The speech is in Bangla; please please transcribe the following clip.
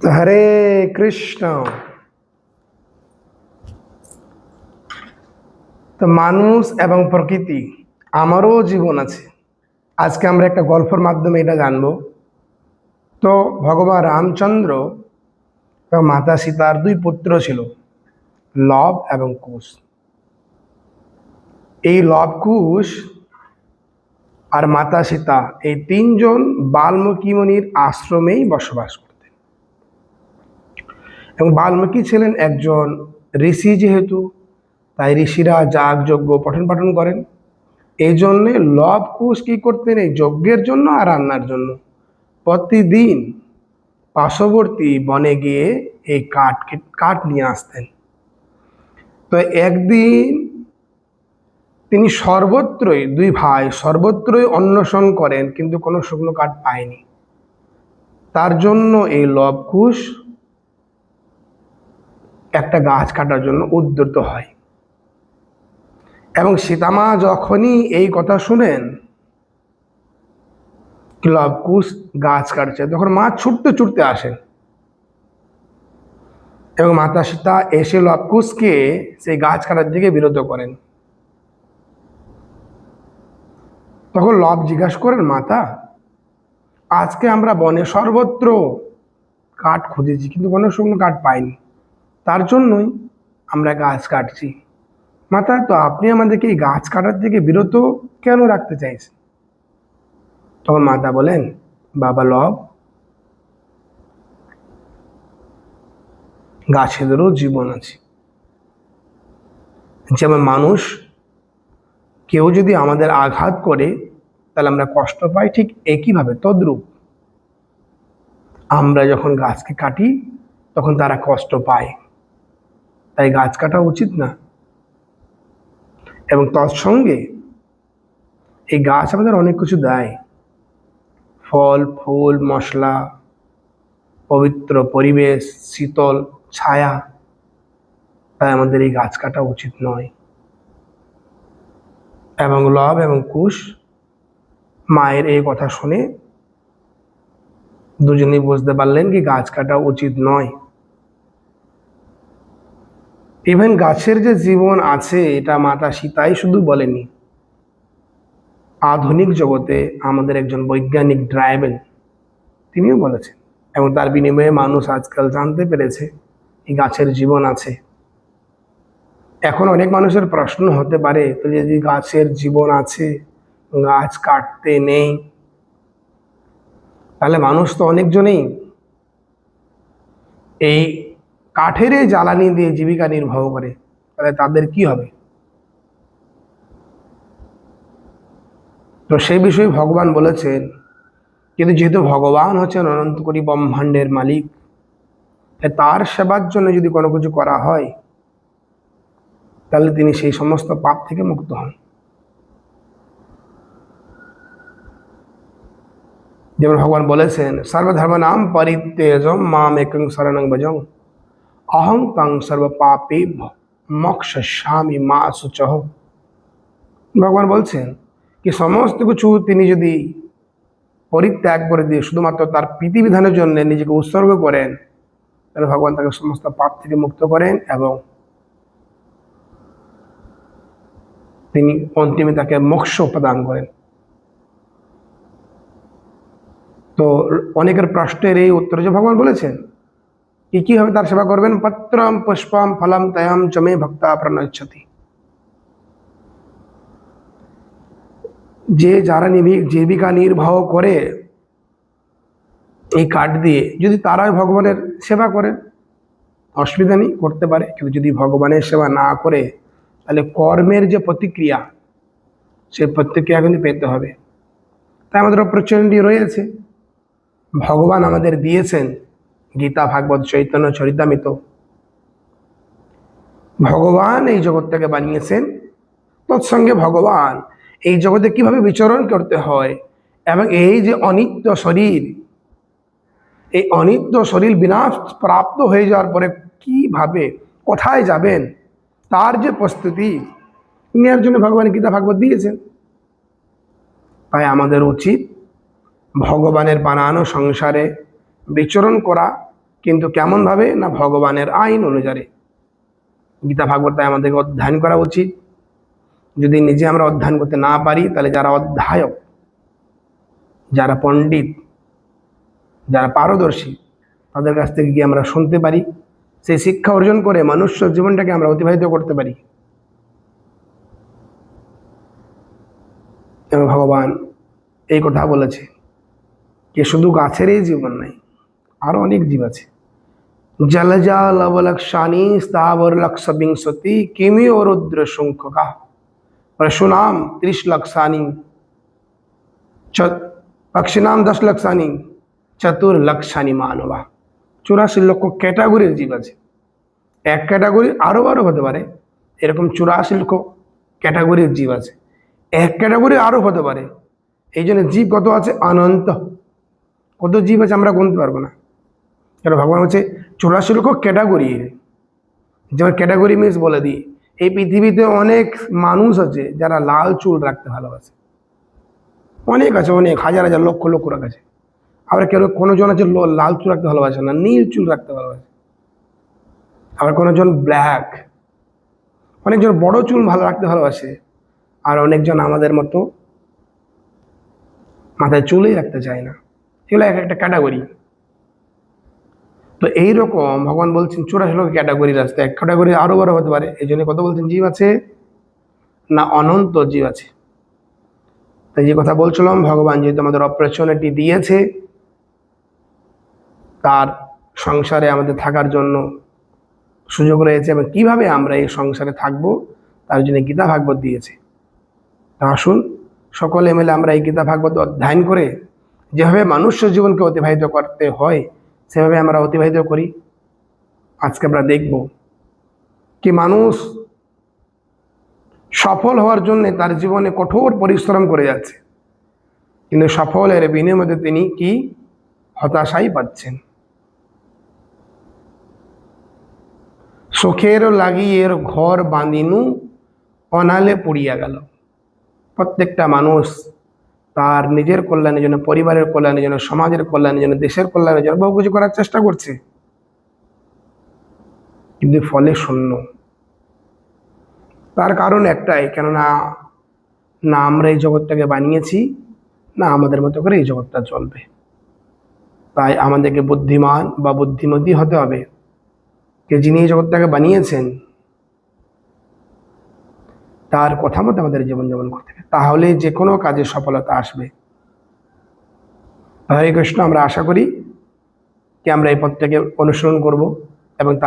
হরে কৃষ্ণ। তো মানুষ এবং প্রকৃতি, আমারও জীবন আছে। আজকে আমরা একটা গল্পের মাধ্যমে এটা জানব। তো ভগবান রামচন্দ্র এবং মাতা সীতার দুই পুত্র ছিল, লব এবং কুশ। এই লব, কুশ আর মাতা সীতা, এই তিনজন বাল্মীকি আশ্রমেই বসবাস করতেন এবং বাল্মীকি ছিলেন একজন ঋষি যেহেতু, তাই ঋষিরা যাগ যজ্ঞ পঠন পাঠন করেন। এই জন্যে লব কুশ কি করতেন? এই যজ্ঞের জন্য আর রান্নার জন্য। প্রতিদিন পার্শ্ববর্তী বনে গিয়ে এই কাঠ কাঠ নিয়ে আসতেন। তো একদিন তিনি সর্বত্রই, দুই ভাই সর্বত্রই অন্বেষণ করেন, কিন্তু কোনো শুকনো কাঠ পায়নি। তার জন্য এই লবকুশ একটা গাছ কাটার জন্য উদ্যত হয়। এবং সীতামা যখনই এই কথা শুনেন লবকুশ গাছ কাটছে, তখন মা ছুটতে ছুটতে আসেন। এবং মাতা সীতা এসে লবকুশকে সেই গাছ কাটার দিকে বিরত করেন। তখন লব জিজ্ঞাসা করেন, মাতা, আজকে আমরা বনে সর্বত্র কাঠ খুঁজেছি, কিন্তু কোনো শুকনো কাঠ পাইনি। তার জন্যই আমরা গাছ কাটছি। মাতা, তো আপনি আমাদেরকে এই গাছ কাটার থেকে বিরত কেন রাখতে চাইছেন? তখন মাতা বলেন, বাবা, লব, গাছেদেরও জীবন আছে। যেমন মানুষ কেউ যদি আমাদের আঘাত করে, তাহলে আমরা কষ্ট পাই ঠিক একইভাবে, তদ্রূপ। আমরা যখন গাছকে কাটি, তখন তারা কষ্ট পায়। তাই গাছ কাটা উচিত না। এবং তৎসঙ্গে এই গাছ আমাদের অনেক কিছু দেয়। ফল, ফুল, মশলা, পবিত্র পরিবেশ, শীতল ছায়া, তাই আমাদের এই গাছ কাটা উচিত নয়। এবং লব এবং কুশ মায়ের এই কথা শুনে দুজনেই বুঝতে পারলেন কি গাছ কাটা উচিত নয়। ইভেন গাছের যে জীবন আছে, এটা মাতা সীতাই শুধু বলেনি আধুনিক জগতে আমাদের একজন বৈজ্ঞানিক ড্রাইভেন, তিনিও বলেছেন, এবং তার বিনিময়ে মানুষ আজকাল জানতে পেরেছে, এই গাছের জীবন আছে। এখন অনেক মানুষের প্রশ্ন হতে পারে, তো যদি গাছের জীবন আছে, গাছ কাটতে নেই, তাহলে মানুষ তো অনেকজনেই। এই কাঠের জ্বালানি দিয়ে জীবিকা নির্বাহ করে, তাহলে তাদের কি হবে? তো সেই বিষয়ে ভগবান বলেছেন, কিন্তু যেহেতু ভগবান হচ্ছেন অনন্ত কোটি ব্রহ্মাণ্ডের মালিক তার সেবার জন্য যদি কোনো কিছু করা হয়, তাহলে তিনি সেই সমস্ত পাপ থেকে মুক্ত হন। যেমন ভগবান বলেছেন সর্বধর্ম নাম পরিত্যজম মাম একং শরণং ভজং। অহং তং সর্ব পাপে মোক্ষ স্বামী মা সুচহ ভগবান বলছেন কি সমস্ত কিছু তিনি যদি পরিত্যাগ করে দিয়ে শুধুমাত্র তার প্রীতিবিধানের জন্য নিজেকে উৎসর্গ করেন, তাহলে ভগবান তাকে সমস্ত পাপ থেকে মুক্ত করেন এবং তিনি অন্তিমে তাকে মোক্ষ প্রদান করেন। তো অনেকের প্রশ্নের এই উত্তর যে ভগবান বলেছেন কি কীভাবে তার সেবা করবেন? পত্রম, পুষ্পম, ফলম তয়াম চমে ভক্তা প্রণচ্ছতি। যে যারা জীবিকা নির্বাহ করে, এই কাঠ দিয়ে যদি তারাই ভগবানের সেবা করেন অসুবিধা নেই, করতে পারে। কিন্তু যদি ভগবানের সেবা না করে, তাহলে কর্মের যে প্রতিক্রিয়া, সেই প্রতিক্রিয়া কিন্তু পেতে হবে। তাই আমাদের প্রচন্ডী রয়েছে। ভগবান আমাদের দিয়েছেন। গীতা, ভাগবত, চৈতন্য, চরিতামিত। ভগবান এই জগৎটাকে বানিয়েছেন। তৎসঙ্গে ভগবান এই জগতে কীভাবে বিচরণ করতে হয় এবং এই যে অনিত্য শরীর, এই অনিত্য শরীর বিনাশ প্রাপ্ত হয়ে যাওয়ার পরে কীভাবে, কোথায় যাবেন, তার যে প্রস্তুতি নেওয়ার জন্য ভগবান গীতা, ভাগবত দিয়েছেন। তাই আমাদের উচিত ভগবানের বানানো সংসারে বিচরণ করা, কিন্তু কেমনভাবে না ভগবানের আইন অনুযায়ী? গীতা ভাগবত তাই আমাদেরকে অধ্যয়ন করা উচিত। যদি নিজে আমরা অধ্যয়ন করতে না পারি, তাহলে যারা অধ্যায়ক, যারা পণ্ডিত, যারা পারদর্শী, তাদের কাছ থেকে গিয়ে আমরা শুনতে পারি। সেই শিক্ষা অর্জন করে মনুষ্য জীবনটাকে আমরা অতিবাহিত করতে পারি। ভগবান এই কথা বলেছে যে শুধু গাছেরই জীবন নাই আরও অনেক জীব আছে। জলজা লবলক্ষানি স্থাবর লক্ষ বিংশতি কিমি ও রুদ্র শঙ্খকা পরশুনাম ত্রিশ লক্ষানি পক্ষিনাম দশ লক্ষানি চতুর লক্ষানি মানবা। চুরাশি লক্ষ ক্যাটাগরির জীব আছে। এক ক্যাটাগরি আরও আরও হতে পারে। এরকম চুরাশি লক্ষ ক্যাটাগরির জীব আছে। এক ক্যাটাগরি আরও হতে পারে। এই জন্য জীব কত আছে? অনন্ত। কত জীব আছে আমরা গুনতে পারব না। কেন? ভগবান হচ্ছে চুরাশি লক্ষ ক্যাটাগরি যেমন ক্যাটাগরি মিন্স বলে দিই, এই পৃথিবীতে অনেক মানুষ আছে যারা লাল চুল রাখতে ভালোবাসে। অনেক আছে, অনেক, হাজার হাজার, লক্ষ লক্ষ আছে। আবার কেউ কোনো জন আছে লাল চুল রাখতে ভালোবাসে না, নীল চুল রাখতে ভালোবাসে। আবার কোনো জন ব্ল্যাক অনেকজন বড় চুল ভালো রাখতে ভালোবাসে, আর অনেকজন আমাদের মতো মাথায় চুলই রাখতে চায় না। এগুলো এক একটা ক্যাটাগরি তো এইরকম ভগবান বলছেন চুরাশি ক্যাটাগরি রাস্তা এক ক্যাটাগরি আরও বড় হতে পারে। এই জন্য কত বলছেন, জীব আছে? না, অনন্ত জীব আছে। তাই যে কথা বলছিলাম, ভগবান যেহেতু আমাদের অপরচুনিটি দিয়েছে, তার সংসারে আমাদের থাকার জন্য সুযোগ রয়েছে এবং কীভাবে আমরা এই সংসারে থাকব, তার জন্য গীতা ভাগবত দিয়েছে। আসুন, সকলে মিলে আমরা এই গীতা ভাগবত অধ্যয়ন করে, যেভাবে মানুষ্য জীবনকে অতিবাহিত করতে হয় সেভাবে আমরা অতিবাহিত করি। আজকে আমরা দেখব কি মানুষ সফল হওয়ার জন্য তার জীবনে কঠোর পরিশ্রম করে যাচ্ছে। কিন্তু সফলের বিনিময়ে তিনি কি হতাশাই পাচ্ছেন? সুখের লাগিয়ের ঘর বাঁধিনু, অনালে পুড়িয়া গেল। প্রত্যেকটা মানুষ তার নিজের কল্যাণের জন্য, পরিবারের কল্যাণের জন্য, সমাজের কল্যাণের জন্য, দেশের কল্যাণের জন্য বহু কিছু করার চেষ্টা করছে। কিন্তু ফলে শূন্য। তার কারণ একটাই, কেননা না আমরা এই জগৎটাকে বানিয়েছি, না আমাদের মতো করে এই জগৎটা চলবে। তাই আমাদেরকে বুদ্ধিমান বা বুদ্ধিমতী হতে হবে। যে যিনি এই জগৎটাকে বানিয়েছেন তার কথা মতো আমাদের জীবনযাপন করতে হবে। তাহলে যে কোনো কাজে সফলতা আসবে। হরে কৃষ্ণ, আমরা আশা করি যে আমরা এই পথটাকে অনুসরণ করব এবং